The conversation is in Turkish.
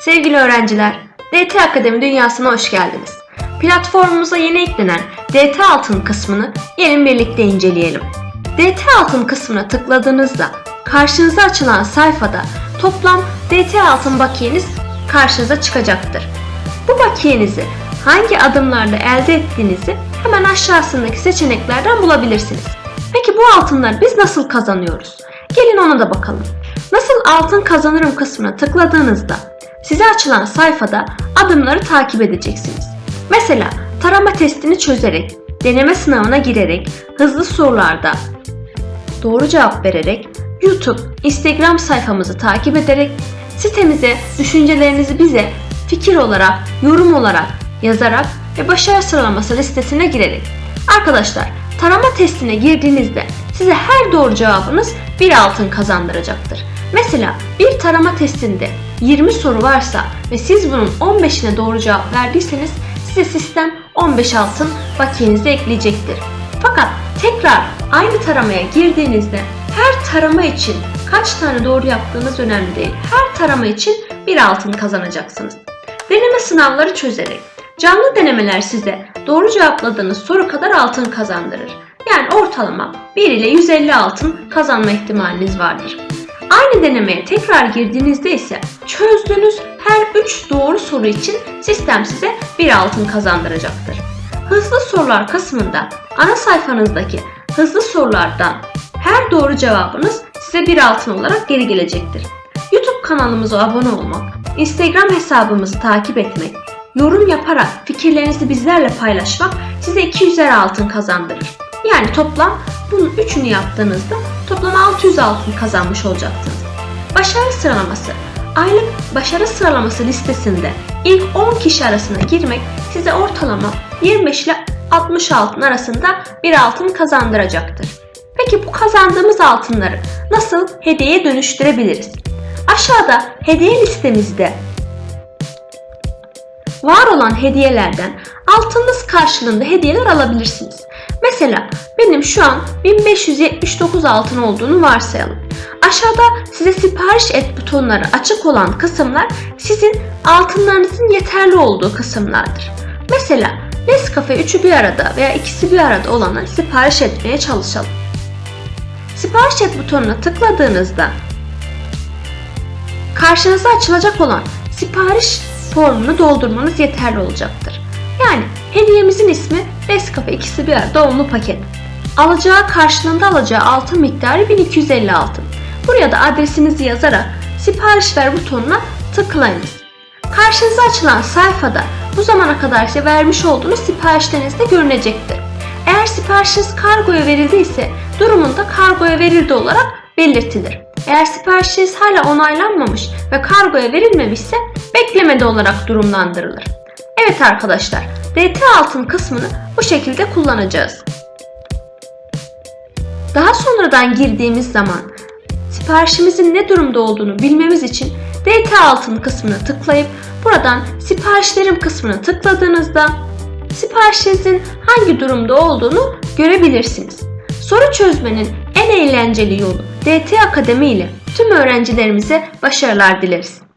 Sevgili öğrenciler, DT Akademi dünyasına hoş geldiniz. Platformumuza yeni eklenen DT Altın kısmını gelin birlikte inceleyelim. DT Altın kısmına tıkladığınızda karşınıza açılan sayfada toplam DT Altın bakiyeniz karşınıza çıkacaktır. Bu bakiyenizi hangi adımlarla elde ettiğinizi hemen aşağısındaki seçeneklerden bulabilirsiniz. Peki bu altınları biz nasıl kazanıyoruz? Gelin ona da bakalım. Nasıl altın kazanırım kısmına tıkladığınızda size açılan sayfada adımları takip edeceksiniz. Mesela tarama testini çözerek, deneme sınavına girerek, hızlı sorularda doğru cevap vererek, YouTube, Instagram sayfamızı takip ederek, sitemize düşüncelerinizi bize fikir olarak, yorum olarak yazarak ve başarı sıralaması listesine girerek. Arkadaşlar, tarama testine girdiğinizde size her doğru cevabınız bir altın kazandıracaktır. Mesela bir tarama testinde 20 soru varsa ve siz bunun 15'ine doğru cevap verdiyseniz size sistem 15 altın bakiyenizi ekleyecektir. Fakat tekrar aynı taramaya girdiğinizde her tarama için kaç tane doğru yaptığınız önemli değil. Her tarama için bir altın kazanacaksınız. Deneme sınavları çözerek canlı denemeler size doğru cevapladığınız soru kadar altın kazandırır. Yani ortalama 1 ile 150 altın kazanma ihtimaliniz vardır. Aynı denemeye tekrar girdiğinizde ise çözdüğünüz her 3 doğru soru için sistem size bir altın kazandıracaktır. Hızlı sorular kısmında ana sayfanızdaki hızlı sorulardan her doğru cevabınız size bir altın olarak geri gelecektir. YouTube kanalımıza abone olmak, Instagram hesabımızı takip etmek, yorum yaparak fikirlerinizi bizlerle paylaşmak size 200'er altın kazandırır. Yani toplam bunun üçünü yaptığınızda toplam 600 altın kazanmış olacaksınız. Başarı sıralaması Aylık başarı sıralaması listesinde ilk 10 kişi arasına girmek size ortalama 25 ile 60 altın arasında bir altın kazandıracaktır. Peki bu kazandığımız altınları nasıl hediyeye dönüştürebiliriz? Aşağıda hediye listemizde var olan hediyelerden altınız karşılığında hediyeler alabilirsiniz. Mesela benim şu an 1579 altın olduğunu varsayalım. Aşağıda size sipariş et butonları açık olan kısımlar sizin altınlarınızın yeterli olduğu kısımlardır. Mesela Nescafe üçü bir arada veya ikisi bir arada olanı sipariş etmeye çalışalım. Sipariş et butonuna tıkladığınızda karşınıza açılacak olan sipariş formunu doldurmanız yeterli olacaktır. Yani hediyemizin ismi Nescafe ikisi bir arada onlu paket. Alacağı karşılığında alacağı altın miktarı 1250 altın. Buraya da adresinizi yazarak sipariş ver butonuna tıklayınız. Karşınıza açılan sayfada bu zamana kadar size vermiş olduğunuz siparişleriniz de görünecektir. Eğer siparişiniz kargoya verildiyse durumunda kargoya verildi olarak belirtilir. Eğer siparişiniz hala onaylanmamış ve kargoya verilmemişse beklemede olarak durumlandırılır. Evet arkadaşlar, DT altın kısmını bu şekilde kullanacağız. Daha sonradan girdiğimiz zaman siparişimizin ne durumda olduğunu bilmemiz için DT altın kısmına tıklayıp buradan siparişlerim kısmına tıkladığınızda siparişinizin hangi durumda olduğunu görebilirsiniz. Soru çözmenin en eğlenceli yolu DT Akademi ile tüm öğrencilerimize başarılar dileriz.